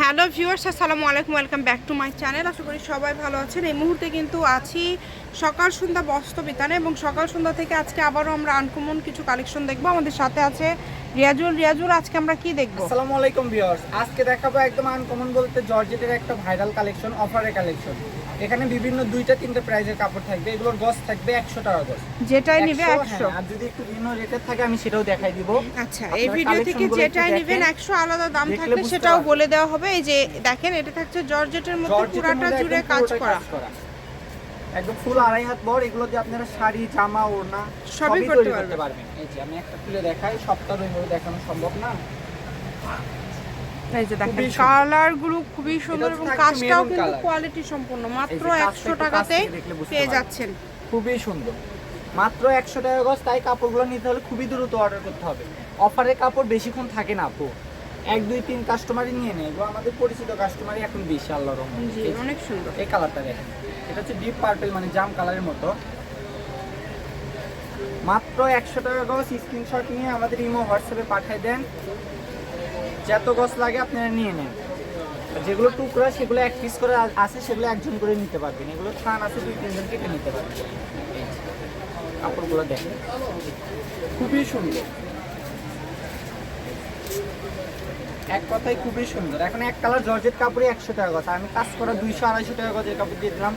Hello viewers, আসসালামু আলাইকুম, welcome back to my channel. আশা করি সবাই ভালো আছেন। এই মুহূর্তে কিন্তু আছি সকাল সন্ধ্যা বস্ত্র বিতানে এবং সকাল সন্ধ্যা থেকে আজকে আবারও আমরা আনকমন কিছু কালেকশন দেখব। আমাদের সাথে আছে রিয়াজুল। রিয়াজুল, আজকে আমরা কি দেখব? আসসালামু আলাইকুম ভিউয়ার্স। আজকে দেখাবো একদম আনকমন বলতে জর্জেটের একটা ভাইরাল কালেকশন, অফারের কালেকশন। এখানে বিভিন্ন দুইটা তিনটা প্রাইজের কাপড় থাকবে। এগুলোর গস থাকবে একশো টাকা গস যেটাই নিবে 100, একশো। হ্যাঁ, আর যদি একটু ভিন্ন রেটের থাকে আমি সেটাও দেখাই দিব। আচ্ছা এই ভিডিও থেকে যেটাই। নেবেন একশো আলাদা দাম থাকলে সেটাও বলে দেওয়া হবে। এই যে দেখেন এটা থাকছে জর্জেটের মধ্যে পুরাটা জুড়ে কাজ করা। একদম ফুল আড়াই হাত বড় এগুলো দিয়ে আপনারা শাড়ি জামা ওড়না সবই করতে পারবেন। এই যে আমি একটা খুলে দেখাই সবটা ওইভাবে দেখানো সম্ভব না। এই যে দেখেন। কালারগুলো খুবই সুন্দর এবং কাজটাও কিন্তু কোয়ালিটি সম্পূর্ণ মাত্র একশো টাকাতে পেয়ে যাচ্ছেন। খুবই সুন্দর। মাত্র একশো টাকা গজ তাই কাপড়গুলো নিতে হলে খুবই দ্রুত অর্ডার করতে হবে। অফারের কাপড় বেশিক্ষণ থাকে না আপু। এক দুই তিন কাস্টমারই নিয়ে নেয়। এগুলো আমাদের পরিচিত কাস্টমারই এখন বেশি আল্লাহ রহমান অনেক সুন্দর। এই কালারটা দেখেন। এটা হচ্ছে ডিপ পার্পল মানে জাম কালারের মতো। মাত্র একশো টাকা গজ স্ক্রিনশট নিয়ে আমাদের ইমো হোয়াটসঅ্যাপে পাঠিয়ে দেন। যত গজ লাগে আপনারা নিয়ে নেন। যেগুলো টুকরা, সেগুলো এক পিস করে আছে, সেগুলো একজন করে নিতে পারবেন। এগুলো থান আছে, দুই, তিনজন কেটে নিতে পারবেন। কাপড়গুলো দেখেন। খুবই সুন্দর। এক কথায় খুবই সুন্দর। এখন এক কালার জর্জেট কাপড়ই একশো টাকা গজ। আমি কাজ করা দুইশো, আড়াইশো টাকা গজের কাপড় দিয়ে দিলাম,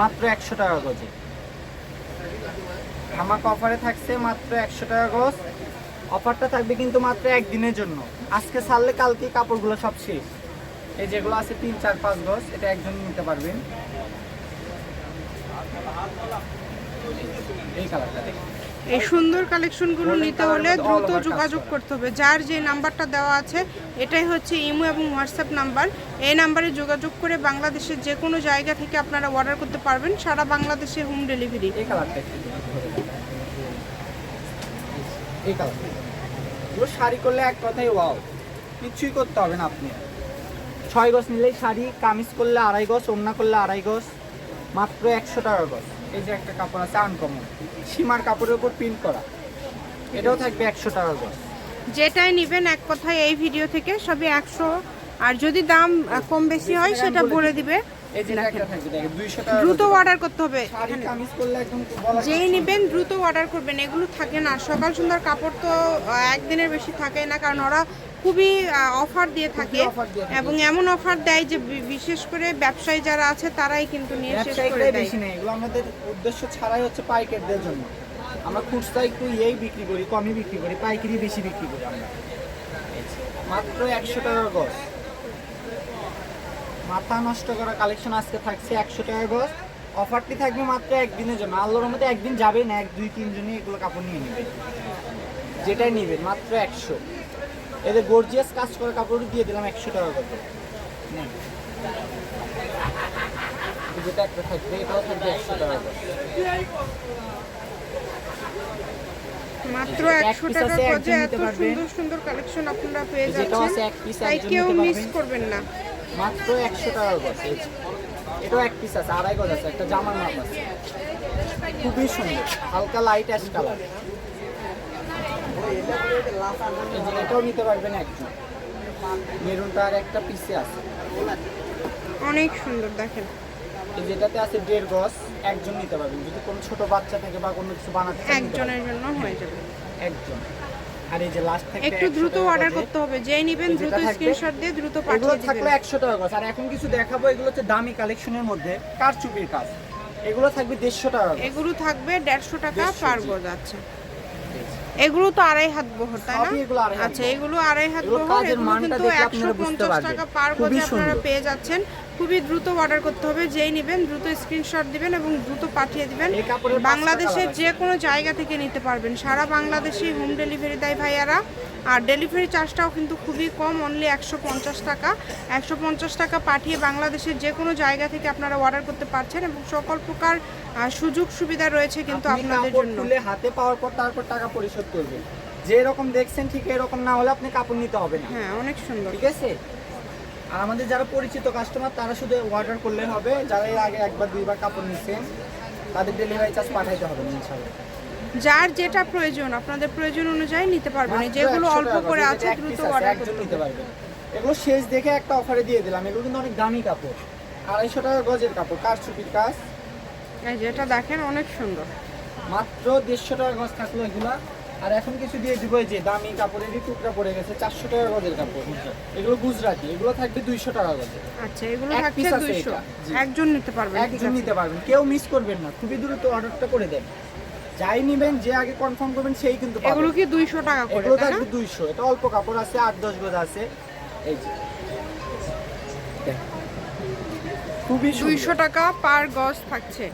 মাত্র একশো টাকা গজে। ধামাক অফারে থাকছে মাত্র একশো টাকা গজ। অফারটা থাকবে কিন্তু মাত্র একদিনের জন্য। আজকে ছাড়লে কালকে কাপড়গুলো সব শেষ। এই যেগুলো আছে তিন চার পাঁচ গজ এটা একজন নিতে পারবেন। এই কালারটা এই সুন্দর কালেকশনগুলো নিতে হলে দ্রুত যোগাযোগ করতে হবে। যার যে নাম্বারটা দেওয়া আছে এটাই হচ্ছে ইমো এবং হোয়াটসঅ্যাপ নাম্বার। এই নাম্বারে যোগাযোগ করে বাংলাদেশের যে কোনো জায়গা থেকে আপনারা অর্ডার করতে পারবেন। সারা বাংলাদেশে হোম ডেলিভারি এই কালারটা। এই এগুলো শাড়ি করলে এক কথাই ওয়াও কিছুই করতে হবে না আপনি। ছয় গজ নিলেই শাড়ি কামিজ করলে আড়াই গজ ওড়না করলে আড়াই গজ মাত্র একশো টাকা গজ। এই যে একটা কাপড় আছে আনকমন সীমার কাপড়ের উপর প্রিন্ট করা। এটাও থাকবে একশো টাকা গজ। যেটাই নেবেন এক কথায় এই ভিডিও থেকে সবই একশো। আর যদি দাম কম বেশি হয় সেটা বলে দিবে। দ্রুত অর্ডার করতে হবে। যেই নেবেন দ্রুত অর্ডার করবেন। এগুলো থাকে না সকাল কাপড় তো একদিনের বেশি থাকে না কারণ ওরা খুবই অফার দিয়ে থাকে। এবং এমন অফার দেয় যে বিশেষ করে ব্যবসায়ী যারা আছে তারাই কিন্তু নিয়ে শেষ করে দেয়। বেশি নেই এগুলো আমাদের উদ্দেশ্য ছাড়াই হচ্ছে পাইকারদের জন্য। আমরা খুচরা একটু ইয়েই বিক্রি করি কমই বিক্রি করি পাইকারি বেশি বিক্রি করি আমরা। মাত্র একশো টাকা গজ। মাথা নষ্ট করা কালেকশন আজকে থাকছে একশো টাকা গজ। অফারটি থাকবে মাত্র একদিনের জন্য। আল্লাহর মধ্যে একদিন যাবে না এক দুই তিনজনই এগুলো কাপড় নিয়ে নেবে। যেটাই নেবেন মাত্র একশো। এদের গর্জিয়াস কাজ করা কাপড় দিয়ে দিলাম একশো টাকা করে যেটা একটা থাকবে এটাও থাকবে একশো টাকা মাত্র একশো piece টাকা আছে, গজে একজন এত সুন্দর সুন্দর কালেকশন আপনারা পেয়ে যাচ্ছেন। তাই কেউ মিস করবেন না। মাত্র একশো টাকা গজ এটাও এক পিস আছে আড়াই গজ আছে একটা জামার মাপ আছে। খুবই সুন্দর হালকা লাইট অ্যাশ কালার এটাও নিতে পারবেন একজন। মেরুনটা আর একটা পিসে আছে। অনেক সুন্দর দেখেন। যেটাতে আছে দেড় গজ একজন নিতে পারবেন। যদি কোনো ছোট বাচ্চা থাকে বা কোনো কিছু বানাতে। একজনের জন্য হয়ে যাবে। একজন। আর এই যে লাস্ট থাকবে একটু দ্রুত অর্ডার করতে হবে। যেই নেবেন দ্রুত স্ক্রিনশট দিয়ে দ্রুত এগুলো পাঠিয়ে থাকল দিবেন একশো টাকা গজ। আর এখন কিছু দেখাবো এগুলো হচ্ছে দামি কালেকশনের মধ্যে কারচুপির কাজ। এগুলো থাকবে দেড়শো টাকা গজ। এগুলো থাকবে দেড়শো টাকা পার গজ আচ্ছা। এগুলো তো আড়াই হাত বহর তাই না? এগুলো আচ্ছা এগুলো আড়াই হাত এগুলো বহর এগুলো কিন্তু দেখলে একশো আপনারা বুঝতে পঞ্চাশ পারবেন। টাকা পার গজে আপনারা পেয়ে যাচ্ছেন। খুবই দ্রুত অর্ডার করতে হবে যেই নেবেন দ্রুত স্ক্রিনশট দিবেন এবং দ্রুত পাঠিয়ে দিবেন। বাংলাদেশের যে কোনো জায়গা থেকে নিতে পারবেন। সারা বাংলাদেশে হোম ডেলিভারি দেয় ভাইয়ারা। আর ডেলিভারি চার্জটাও কিন্তু খুবই কম অনলি একশো পঞ্চাশ টাকা। একশো পঞ্চাশ টাকা পাঠিয়ে বাংলাদেশের যে কোনো জায়গা থেকে আপনারা অর্ডার করতে পারছেন এবং সকল প্রকার সুযোগ সুবিধা রয়েছে কিন্তু আপনাদের জন্য। হাতে পাওয়ার পর তারপর টাকা পরিশোধ করবেন। যেরকম দেখছেন ঠিক এরকম না হলে আপনি কাপড় নিতে হবে না। হ্যাঁ অনেক সুন্দর। ঠিক আছে? আর আমাদের যারা পরিচিত কাস্টমার তারা শুধু অর্ডার করলে হবে। যারা এর আগে একবার দুইবার কাপড় নিচ্ছেন তাদের ডেলিভারি চার্জ পাঠাইতে হবে না ইনশাআল্লাহ। যার যেটা প্রয়োজন আপনাদের প্রয়োজন অনুযায়ী নিতে পারবেন। যেগুলো অল্প করে আছে দ্রুত অর্ডার করতে নিতে পারবেন। এগুলো শেষ দেখে একটা অফারে দিয়ে দিলাম। এগুলো কিন্তু অনেক দামি কাপড়। আড়াইশো টাকা গজের কাপড় কারচুপির কাজ। এই যে এটা দেখেন অনেক সুন্দর। মাত্র দেড়শো টাকা গজ থাকল এগুলা। আর এখন কিছু দিয়ে দিব যে দামি কাপড়েরই টুকরা পড়ে গেছে চারশো টাকা গজের কাপড়। এগুলো গুজরাটি এগুলো থাকবে দুইশো টাকা গজের। আচ্ছা এগুলো থাকছে দুইশো। একজন নিতে পারবেন একজন নিতে পারবেন কেউ মিস করবেন না। খুবই দ্রুত অর্ডারটা করে দেন। যাই নিবেন যে আগে কনফার্ম করবেন সেই কিন্তু পাবেন। এগুলো কি দুইশো টাকা করে এগুলো থাকবে দুইশো। এটা অল্প কাপড় আছে আট দশ গজ আছে। এই যে। খুবই দুইশো টাকা পার গজ থাকছে।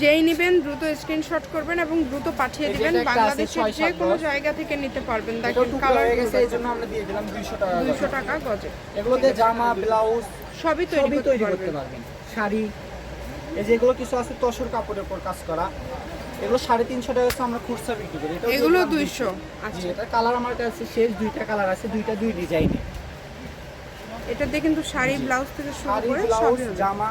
যেই নিবেন দ্রুত স্ক্রিনশট করবেন এবং দ্রুত পাঠিয়ে দিবেন বাংলাদেশের যে কোনো জায়গা থেকে নিতে পারবেন। দেখেন কালার গেছে এই জন্য আমরা দিয়ে দিলাম দুইশো টাকা দুইশো গজ। টাকা গজে এগুলোতে জামা ব্লাউজ সবই তৈরি করতে পারবেন। শাড়ি এই যেগুলো কিছু আছে তসর কাপড়ের উপর কাজ করা। এগুলো সাড়ে তিনশো টাকা হচ্ছে আমরা খুচরা বিক্রি করি। এগুলো 200 200 আচ্ছা। এটা কালার আমার কাছে শেষ দুইটা কালার আছে দুইটা দুই ডিজাইনে এটা দিয়ে কিন্তু শাড়ি ব্লাউজ থেকে শুরু করে হবে। জামা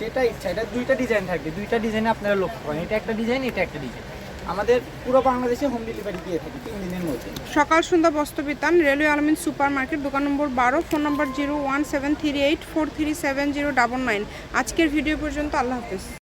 যেটা ইচ্ছা, এটা দুইটা ডিজাইন থাকবে, দুইটা ডিজাইনে আপনারা লক্ষ্য করেন। এটা একটা ডিজাইন এটা একটা ডিজাইন আমাদের পুরো বাংলাদেশে হোম ডেলিভারি দিয়ে থাকি, তিন দিনের মধ্যে। সকাল সন্ধ্যা বস্ত্রবিতান, রেলওয়ে আলমিন সুপার মার্কেট দোকান নম্বর বারো, phone number zero one seven three eight, four three seven zero double nine. আজকের ভিডিও পর্যন্ত আল্লাহ হাফিজ।